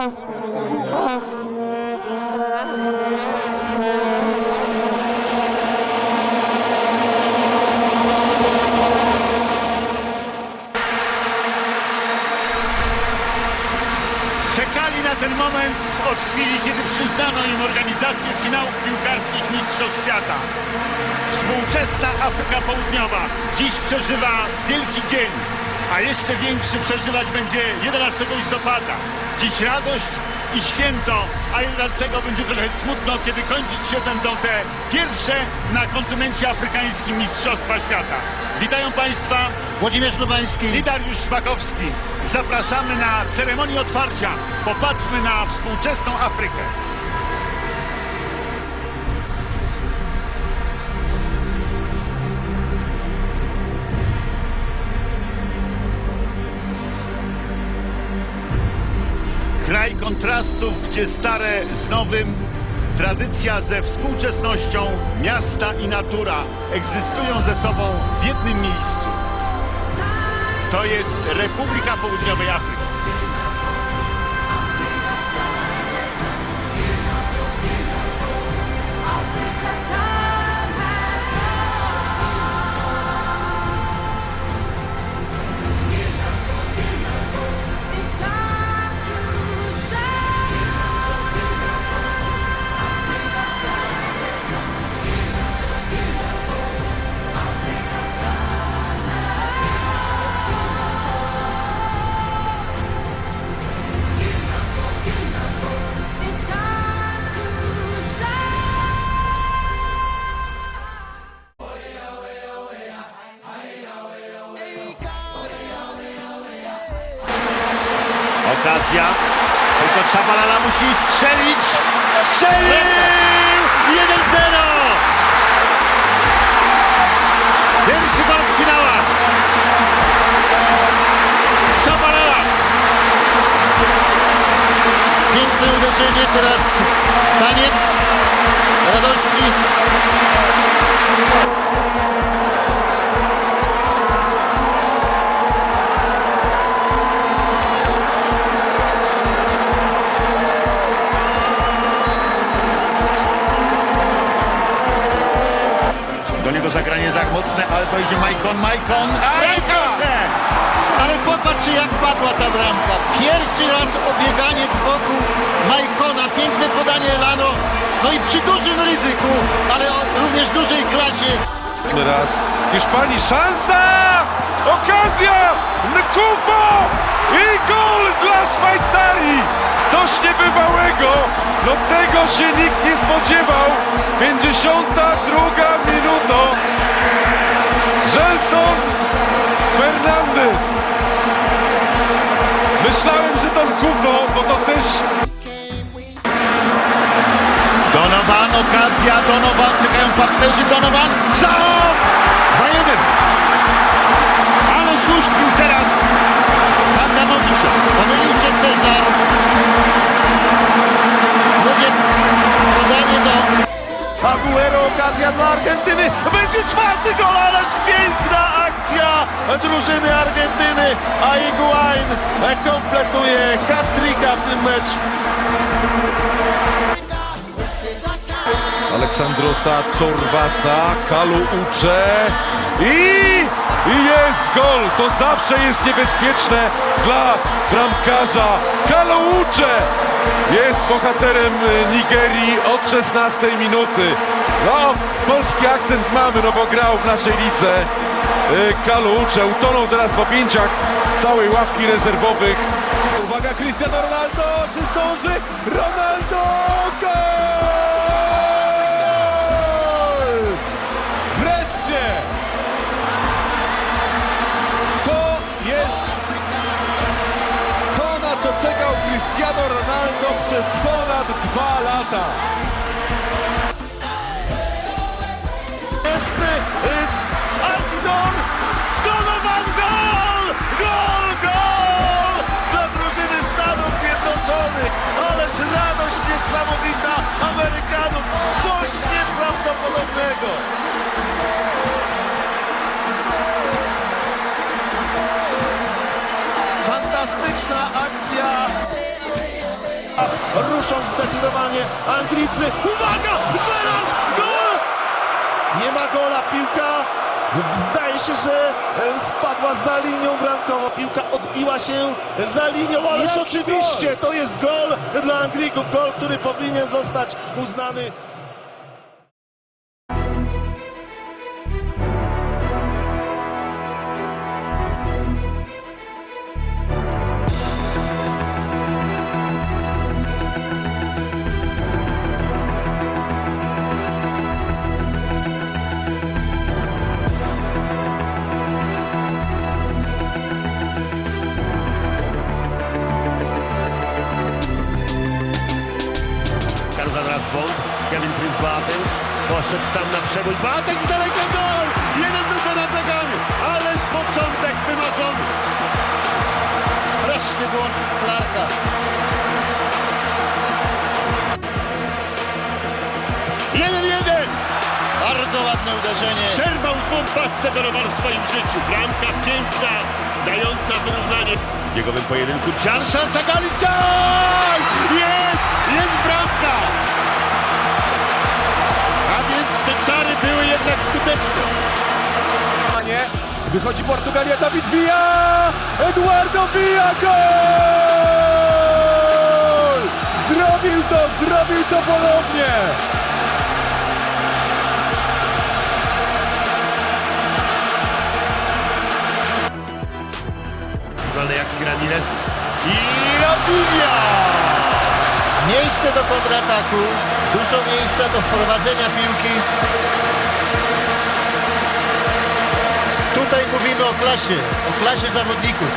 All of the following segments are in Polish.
Czekali na ten moment od chwili, kiedy przyznano im organizację finałów piłkarskich Mistrzostw Świata. Współczesna Afryka Południowa dziś przeżywa wielki dzień, a jeszcze większy przeżywać będzie 11 listopada. Dziś radość i święto, a 11 będzie trochę smutno, kiedy kończyć się będą te pierwsze na kontynencie afrykańskim Mistrzostwa Świata. Witają Państwa Włodzimierz Lubański. i Dariusz Szpakowski. Zapraszamy na ceremonię otwarcia. Popatrzmy na współczesną Afrykę. Kraj kontrastów, gdzie stare z nowym, tradycja ze współczesnością, miasta i natura egzystują ze sobą w jednym miejscu. To jest Republika Południowej Afryki. Okazja. Tylko Czabalala musi strzelić. Strzelił! 1-0! Pierwszy gol w finałach. Czabalala. Piękne uderzenie, teraz taniec mocne, ale to idzie Majkon, Majkon. A! Ale popatrzcie jak padła ta bramka. Pierwszy raz obieganie z boku Majkona. Piękne podanie Lano. No i przy dużym ryzyku, ale również dużej klasie. Raz Hiszpanii, szansa! Okazja! Nkufo! I gol dla Szwajcarii! Coś niebywałego! No tego się nikt nie spodziewał! 52 minuta! Gelson Fernandez! Myślałem, że to Nkufo, bo to też Donovan, okazja, Donovan, czekają partnerzy, Donovan, co? 2-1. Ale uśpił teraz Handanowicza. Pomylił się Cezar. Drugie podanie do Aguero, okazja dla Argentyny. Będzie czwarty A Higuain kompletuje hat-tricka w tym meczu. Aleksandrosa Corvasa, Kalu Ucze i, jest gol. To zawsze jest niebezpieczne dla bramkarza. Kalu Ucze jest bohaterem Nigerii od 16 minuty. No, polski akcent mamy, no bo grał w naszej lidze. Y, Kalu Ucze utonął teraz w objęciach całej ławki rezerwowych. Uwaga, Cristiano Ronaldo, czy zdąży? Ronaldo! Gol! Wreszcie! To jest to, na co czekał Cristiano Ronaldo przez ponad dwa lata. Jest Altidor! Donovan gol! Gol, gol! Dla drużyny Stanów Zjednoczonych! Ależ radość niesamowita Amerykanów! Coś nieprawdopodobnego! fantastyczna akcja ruszą zdecydowanie Anglicy. Uwaga! Gerrard! Gol! Nie ma gola, piłka zdaje się, że e, spadła za linią bramkową. Piłka odbiła się za linią, ależ oczywiście to jest gol dla Anglików. Gol, który powinien zostać uznany przebój. Boateng z daleka gol! 1 do 0 dla Gany. Ależ początek wymarzony. Straszny błąd Clarka. Jeden, jeden! Bardzo ładne uderzenie. Przerwał złą pasę do w swoim życiu. Bramka piękna, dająca wyrównanie. Biegowym pojedynku. Cian, szansa Galicjan! Jest! Wychodzi Portugalia, Dawid Villa! Eduardo Villa, gol! Zrobił to, zrobił to ponownie! Wygląda jak Ramirez. I Rafinha! Miejsce do kontrataku. Dużo miejsca do wprowadzenia piłki. Tutaj mówimy o klasie, o klasie zawodników.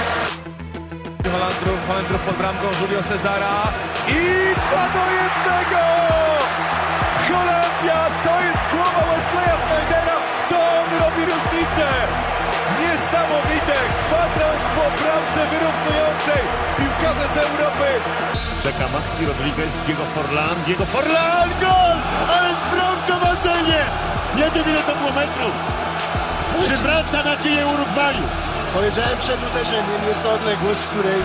Holendrów, Holendrów pod bramką Julio Cezara i 2 do 1! Holandia, to jest głowa Wesleya Snydera, to on robi różnicę! Niesamowite! Kwadrans po bramce wyrównującej! Piłkarze z Europy! Czeka Maxi Rodriguez, Diego Forlan, Diego Forlan, gol! Ale z bramka marzenie! Nie wiem ile to było metrów. Przywraca nadzieję Urugwaju. Powiedziałem przed uderzeniem, jest to odległość, z której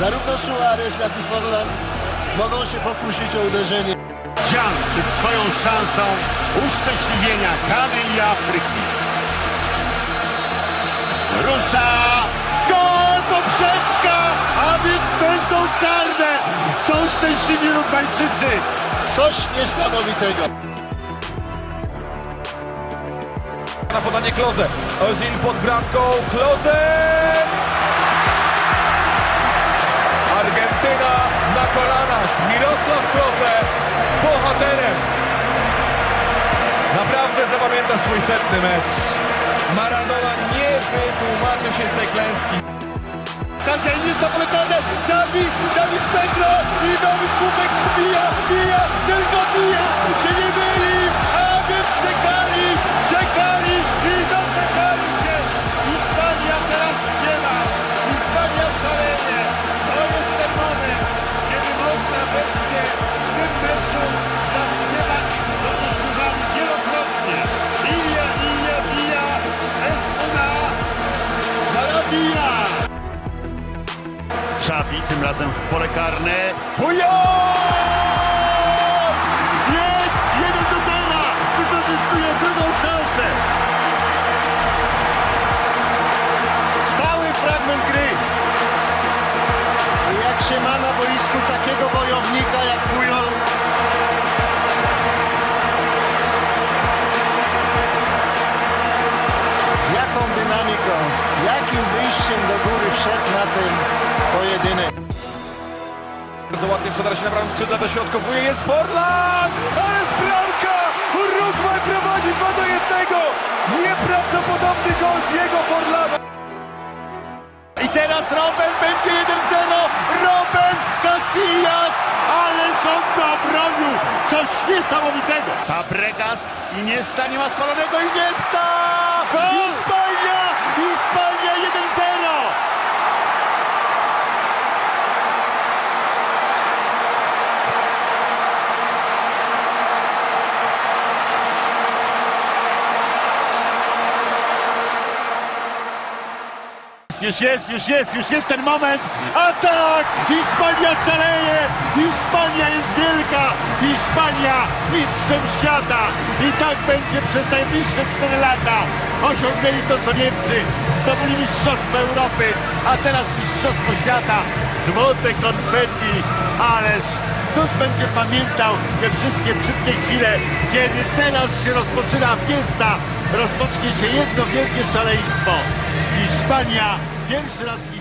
zarówno Suarez, jak i Forlan mogą się pokusić o uderzenie. Jan przed swoją szansą uszczęśliwienia Gany i Afryki. Rusza! Gol! Poprzeczka! A więc będą karne! Są szczęśliwi Urugwajczycy! Coś niesamowitego. Na podanie Kloze. Ozil pod bramką. Kloze! Argentyna na kolanach. Mirosław Kloze bohaterem. Naprawdę zapamięta swój setny mecz. Maradona nie wytłumaczy się z tej klęski. Jest zapletane! Xavi, Davis Pedro i nowy słupek bija, bija, tylko bija! Się nie myli! Tym razem w pole karne. Pujol! Jest! 1 do 0! Wykorzystuje drugą szansę. Stały fragment gry. Jak się ma na boisku takiego wojownika jak Pujol, z jaką dynamiką, z jakim wyjściem do góry wszedł na ten pojedynek. Bardzo ładnie przedarł się na prawym skrzydle, dośrodkowuje, jest Forlan! Ale z bramka! Urugwaj prowadzi 2 do 1! Nieprawdopodobny gol Diego Forlana! I teraz Robben będzie 1-0. Robben Casillas! Ależ on to obronił! Coś niesamowitego. Fabregas, Iniesta nie ma spalonego. Iniesta! Hiszpania! Hiszpania 1-0! Już jest, już jest, już jest ten moment! Atak! Hiszpania szaleje! Hiszpania jest wielka! Hiszpania mistrzem świata! I tak będzie przez najbliższe 4 lata. Osiągnęli to co Niemcy, zdobyli mistrzostwo Europy, a teraz mistrzostwo świata. Złote konfetti, ależ Ktoś będzie pamiętał te wszystkie brzydkie chwile, kiedy teraz się rozpoczyna fiesta, rozpocznie się jedno wielkie szaleństwo. Hiszpania pierwszy raz w